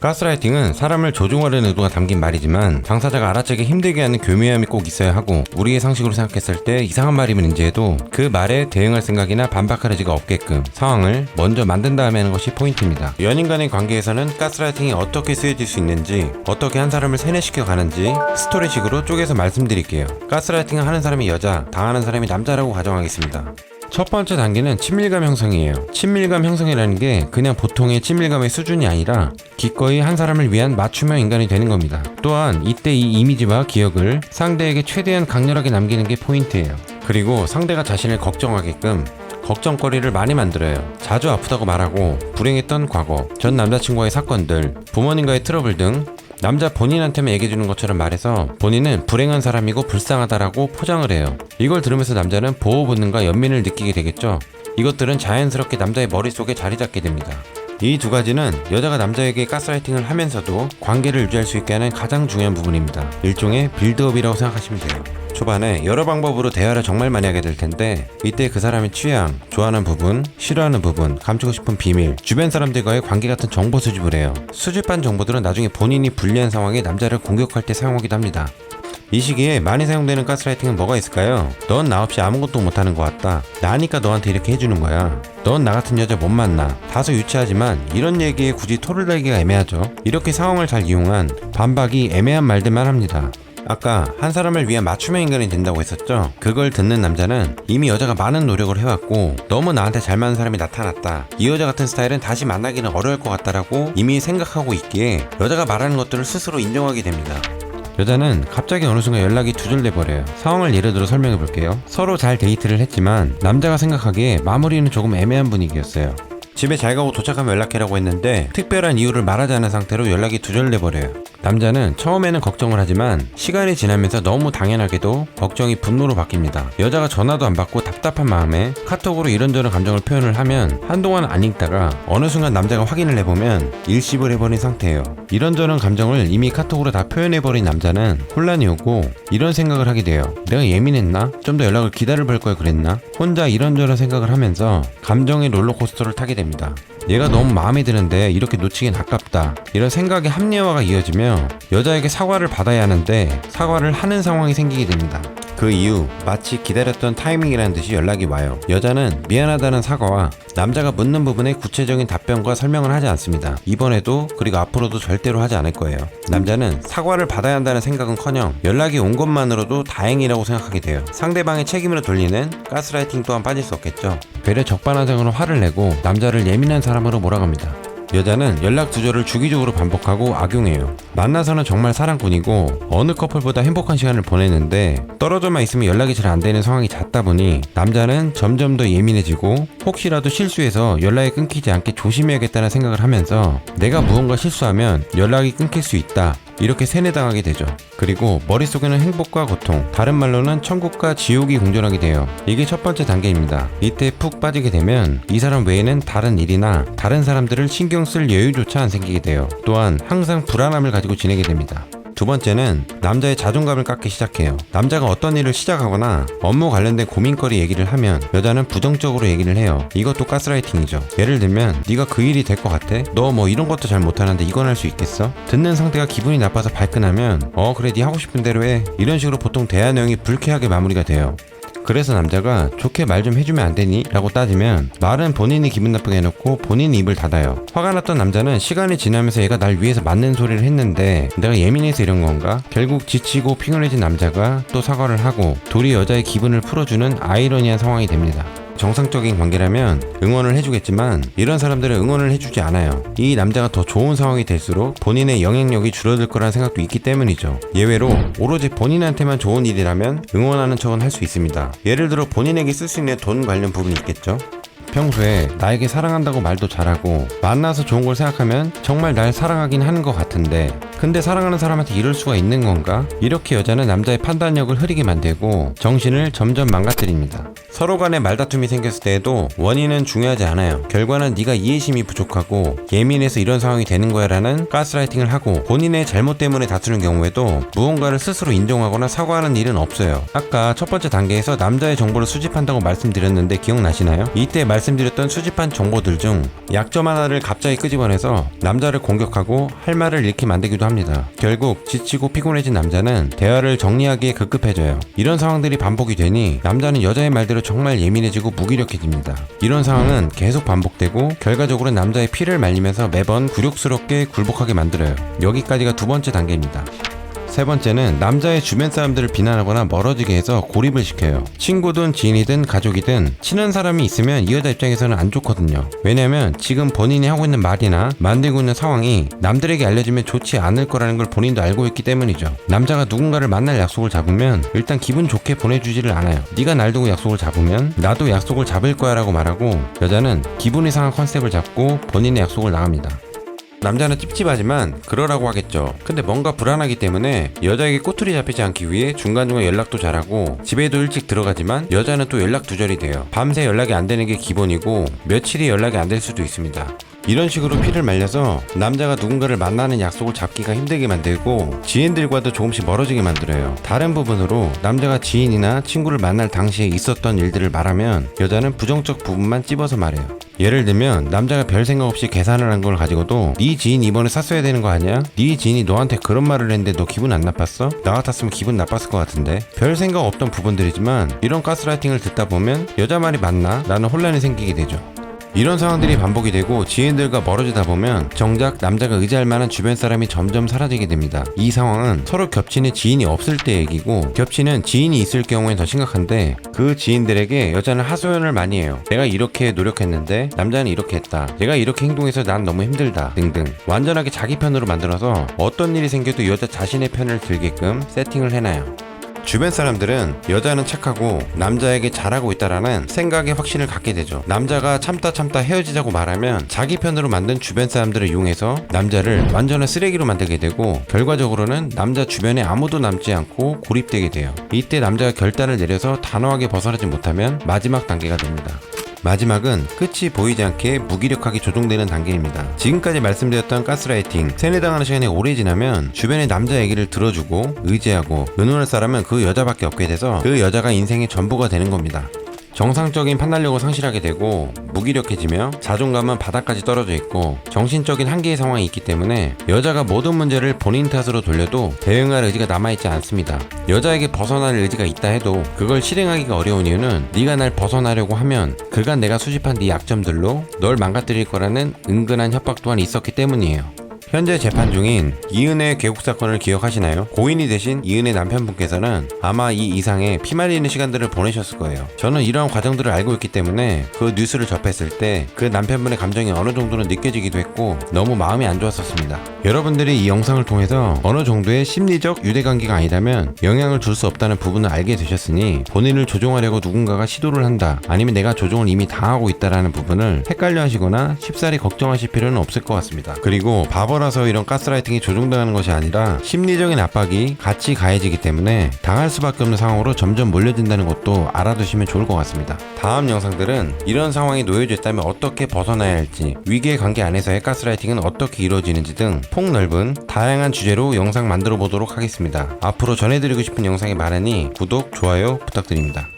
가스라이팅은 사람을 조종하려는 의도가 담긴 말이지만 당사자가 알아채기 힘들게 하는 교묘함이 꼭 있어야 하고 우리의 상식으로 생각했을 때 이상한 말이면 인지해도 그 말에 대응할 생각이나 반박할 의지가 없게끔 상황을 먼저 만든 다음에 하는 것이 포인트입니다. 연인 간의 관계에서는 가스라이팅이 어떻게 쓰여질 수 있는지 어떻게 한 사람을 세뇌시켜 가는지 스토리식으로 쪼개서 말씀드릴게요. 가스라이팅을 하는 사람이 여자, 당하는 사람이 남자라고 가정하겠습니다. 첫 번째 단계는 친밀감 형성이에요. 친밀감 형성이라는 게 그냥 보통의 친밀감의 수준이 아니라 기꺼이 한 사람을 위한 맞춤형 인간이 되는 겁니다. 또한 이때 이 이미지와 기억을 상대에게 최대한 강렬하게 남기는 게 포인트예요. 그리고 상대가 자신을 걱정하게끔 걱정거리를 많이 만들어요. 자주 아프다고 말하고 불행했던 과거, 전 남자친구와의 사건들, 부모님과의 트러블 등 남자 본인한테만 얘기해 주는 것처럼 말해서 본인은 불행한 사람이고 불쌍하다라고 포장을 해요. 이걸 들으면서 남자는 보호 본능과 연민을 느끼게 되겠죠. 이것들은 자연스럽게 남자의 머릿속에 자리 잡게 됩니다. 이 두 가지는 여자가 남자에게 가스라이팅을 하면서도 관계를 유지할 수 있게 하는 가장 중요한 부분입니다. 일종의 빌드업이라고 생각하시면 돼요. 초반에 여러 방법으로 대화를 정말 많이 하게 될 텐데 이때 그 사람의 취향, 좋아하는 부분, 싫어하는 부분, 감추고 싶은 비밀, 주변 사람들과의 관계 같은 정보 수집을 해요. 수집한 정보들은 나중에 본인이 불리한 상황에 남자를 공격할 때 사용하기도 합니다. 이 시기에 많이 사용되는 가스라이팅은 뭐가 있을까요? 넌 나 없이 아무것도 못하는 것 같다. 나니까 너한테 이렇게 해주는 거야. 넌 나 같은 여자 못 만나. 다소 유치하지만 이런 얘기에 굳이 토를 달기가 애매하죠. 이렇게 상황을 잘 이용한 반박이 애매한 말들만 합니다. 아까 한 사람을 위한 맞춤형 인간이 된다고 했었죠? 그걸 듣는 남자는 이미 여자가 많은 노력을 해왔고 너무 나한테 잘 맞는 사람이 나타났다. 이 여자 같은 스타일은 다시 만나기는 어려울 것 같다라고 이미 생각하고 있기에 여자가 말하는 것들을 스스로 인정하게 됩니다. 여자는 갑자기 어느 순간 연락이 두절돼 버려요. 상황을 예를 들어 설명해 볼게요. 서로 잘 데이트를 했지만 남자가 생각하기에 마무리는 조금 애매한 분위기였어요. 집에 잘 가고 도착하면 연락해라고 했는데 특별한 이유를 말하지 않은 상태로 연락이 두절돼 버려요. 남자는 처음에는 걱정을 하지만 시간이 지나면서 너무 당연하게도 걱정이 분노로 바뀝니다. 여자가 전화도 안 받고 답답한 마음에 카톡으로 이런저런 감정을 표현을 하면 한동안 안 읽다가 어느 순간 남자가 확인을 해보면 일십을 해버린 상태예요. 이런저런 감정을 이미 카톡으로 다 표현해버린 남자는 혼란이 오고 이런 생각을 하게 돼요. 내가 예민했나? 좀 더 연락을 기다려 볼 걸 그랬나? 혼자 이런저런 생각을 하면서 감정의 롤러코스터를 타게 됩니다. 얘가 너무 마음에 드는데 이렇게 놓치긴 아깝다. 이런 생각의 합리화가 이어지며 여자에게 사과를 받아야 하는데 사과를 하는 상황이 생기게 됩니다. 그 이후 마치 기다렸던 타이밍이라는 듯이 연락이 와요. 여자는 미안하다는 사과와 남자가 묻는 부분에 구체적인 답변과 설명을 하지 않습니다. 이번에도 그리고 앞으로도 절대로 하지 않을 거예요. 남자는 사과를 받아야 한다는 생각은커녕 연락이 온 것만으로도 다행이라고 생각하게 돼요. 상대방의 책임으로 돌리는 가스라이팅 또한 빠질 수 없겠죠. 배려 적반하장으로 화를 내고 남자를 예민한 사람으로 몰아갑니다. 여자는 연락 두절을 주기적으로 반복하고 악용해요. 만나서는 정말 사랑꾼이고 어느 커플보다 행복한 시간을 보내는데 떨어져만 있으면 연락이 잘 안 되는 상황이 잦다 보니 남자는 점점 더 예민해지고 혹시라도 실수해서 연락이 끊기지 않게 조심해야겠다는 생각을 하면서 내가 무언가 실수하면 연락이 끊길 수 있다. 이렇게 세뇌당하게 되죠. 그리고 머릿속에는 행복과 고통, 다른 말로는 천국과 지옥이 공존하게 돼요. 이게 첫 번째 단계입니다. 이때 푹 빠지게 되면 이 사람 외에는 다른 일이나 다른 사람들을 신경 쓸 여유조차 안 생기게 돼요. 또한 항상 불안함을 가지고 지내게 됩니다. 두 번째는 남자의 자존감을 깎기 시작해요. 남자가 어떤 일을 시작하거나 업무 관련된 고민거리 얘기를 하면 여자는 부정적으로 얘기를 해요. 이것도 가스라이팅이죠. 예를 들면 네가 그 일이 될 것 같아? 너 뭐 이런 것도 잘 못하는데 이건 할 수 있겠어? 듣는 상대가 기분이 나빠서 발끈하면 어 그래 네 하고 싶은 대로 해. 이런 식으로 보통 대화 내용이 불쾌하게 마무리가 돼요. 그래서 남자가 좋게 말 좀 해주면 안 되니? 라고 따지면 말은 본인이 기분 나쁘게 해놓고 본인이 입을 닫아요. 화가 났던 남자는 시간이 지나면서 얘가 날 위해서 맞는 소리를 했는데 내가 예민해서 이런 건가? 결국 지치고 피곤해진 남자가 또 사과를 하고 둘이 여자의 기분을 풀어주는 아이러니한 상황이 됩니다. 정상적인 관계라면 응원을 해주겠지만 이런 사람들은 응원을 해주지 않아요. 이 남자가 더 좋은 상황이 될수록 본인의 영향력이 줄어들 거라는 생각도 있기 때문이죠. 예외로 오로지 본인한테만 좋은 일이라면 응원하는 척은 할 수 있습니다. 예를 들어 본인에게 쓸 수 있는 돈 관련 부분이 있겠죠. 평소에 나에게 사랑한다고 말도 잘하고 만나서 좋은 걸 생각하면 정말 날 사랑하긴 하는 것 같은데 근데 사랑하는 사람한테 이럴 수가 있는 건가? 이렇게 여자는 남자의 판단력을 흐리게 만들고 정신을 점점 망가뜨립니다. 서로 간에 말다툼이 생겼을 때에도 원인은 중요하지 않아요. 결과는 네가 이해심이 부족하고 예민해서 이런 상황이 되는 거야라는 가스라이팅을 하고 본인의 잘못 때문에 다투는 경우에도 무언가를 스스로 인정하거나 사과하는 일은 없어요. 아까 첫 번째 단계에서 남자의 정보를 수집한다고 말씀드렸는데 기억나시나요? 이때 말씀드렸던 수집한 정보들 중 약점 하나를 갑자기 끄집어내서 남자를 공격하고 할 말을 잃게 만들기도 합니다. 결국 지치고 피곤해진 남자는 대화를 정리하기에 급급해져요. 이런 상황들이 반복이 되니 남자는 여자의 말대로 정말 예민해지고 무기력해집니다. 이런 상황은 계속 반복되고 결과적으로 남자의 피를 말리면서 매번 굴욕스럽게 굴복하게 만들어요. 여기까지가 두 번째 단계입니다. 세 번째는 남자의 주변 사람들을 비난하거나 멀어지게 해서 고립을 시켜요. 친구든 지인이든 가족이든 친한 사람이 있으면 이 여자 입장에서는 안 좋거든요. 왜냐면 지금 본인이 하고 있는 말이나 만들고 있는 상황이 남들에게 알려지면 좋지 않을 거라는 걸 본인도 알고 있기 때문이죠. 남자가 누군가를 만날 약속을 잡으면 일단 기분 좋게 보내주지를 않아요. 네가 날 두고 약속을 잡으면 나도 약속을 잡을 거야라고 말하고 여자는 기분이 상한 컨셉을 잡고 본인의 약속을 나갑니다. 남자는 찝찝하지만 그러라고 하겠죠. 근데 뭔가 불안하기 때문에 여자에게 꼬투리 잡히지 않기 위해 중간중간 연락도 잘하고 집에도 일찍 들어가지만 여자는 또 연락 두절이 돼요. 밤새 연락이 안 되는 게 기본이고 며칠이 연락이 안 될 수도 있습니다. 이런 식으로 피를 말려서 남자가 누군가를 만나는 약속을 잡기가 힘들게 만들고 지인들과도 조금씩 멀어지게 만들어요. 다른 부분으로 남자가 지인이나 친구를 만날 당시에 있었던 일들을 말하면 여자는 부정적 부분만 찝어서 말해요. 예를 들면 남자가 별 생각 없이 계산을 한 걸 가지고도 네 지인 이번에 샀어야 되는 거 아니야? 네 지인이 너한테 그런 말을 했는데 너 기분 안 나빴어? 나 같았으면 기분 나빴을 것 같은데 별 생각 없던 부분들이지만 이런 가스라이팅을 듣다 보면 여자 말이 맞나? 라는 혼란이 생기게 되죠. 이런 상황들이 반복이 되고 지인들과 멀어지다 보면 정작 남자가 의지할 만한 주변 사람이 점점 사라지게 됩니다. 이 상황은 서로 겹치는 지인이 없을 때 얘기고 겹치는 지인이 있을 경우엔 더 심각한데 그 지인들에게 여자는 하소연을 많이 해요. 내가 이렇게 노력했는데 남자는 이렇게 했다. 내가 이렇게 행동해서 난 너무 힘들다. 등등. 완전하게 자기 편으로 만들어서 어떤 일이 생겨도 여자 자신의 편을 들게끔 세팅을 해놔요. 주변 사람들은 여자는 착하고 남자에게 잘하고 있다라는 생각에 확신을 갖게 되죠. 남자가 참다 참다 헤어지자고 말하면 자기 편으로 만든 주변 사람들을 이용해서 남자를 완전한 쓰레기로 만들게 되고 결과적으로는 남자 주변에 아무도 남지 않고 고립되게 돼요. 이때 남자가 결단을 내려서 단호하게 벗어나지 못하면 마지막 단계가 됩니다. 마지막은 끝이 보이지 않게 무기력하게 조종되는 단계입니다. 지금까지 말씀드렸던 가스라이팅, 세뇌당하는 시간이 오래 지나면 주변의 남자 얘기를 들어주고 의지하고 의논할 사람은 그 여자밖에 없게 돼서 그 여자가 인생의 전부가 되는 겁니다. 정상적인 판단력을 상실하게 되고 무기력해지며 자존감은 바닥까지 떨어져 있고 정신적인 한계의 상황이 있기 때문에 여자가 모든 문제를 본인 탓으로 돌려도 대응할 의지가 남아있지 않습니다. 여자에게 벗어날 의지가 있다 해도 그걸 실행하기가 어려운 이유는 네가 날 벗어나려고 하면 그간 내가 수집한 네 약점들로 널 망가뜨릴 거라는 은근한 협박 또한 있었기 때문이에요. 현재 재판 중인 이은혜 괴국 사건을 기억하시나요? 고인이 되신 이은혜 남편분께서는 아마 이 이상의 피말리는 시간들을 보내셨을 거예요. 저는 이러한 과정들을 알고 있기 때문에 그 뉴스를 접했을 때 그 남편분의 감정이 어느 정도는 느껴지기도 했고 너무 마음이 안 좋았었습니다. 여러분들이 이 영상을 통해서 어느 정도의 심리적 유대관계가 아니라면 영향을 줄 수 없다는 부분을 알게 되셨으니 본인을 조종하려고 누군가가 시도를 한다 아니면 내가 조종을 이미 당하고 있다라는 부분을 헷갈려 하시거나 쉽사리 걱정하실 필요는 없을 것 같습니다. 그리고 바보 라서 이런 가스라이팅이 조종당하는 것이 아니라 심리적인 압박이 같이 가해지기 때문에 당할 수밖에 없는 상황으로 점점 몰려든다는 것도 알아두시면 좋을 것 같습니다. 다음 영상들은 이런 상황에 놓여져 있다면 어떻게 벗어나야 할지 위기의 관계 안에서의 가스라이팅은 어떻게 이루어지는지 등 폭넓은 다양한 주제로 영상 만들어 보도록 하겠습니다. 앞으로 전해드리고 싶은 영상이 많으니 구독, 좋아요 부탁드립니다.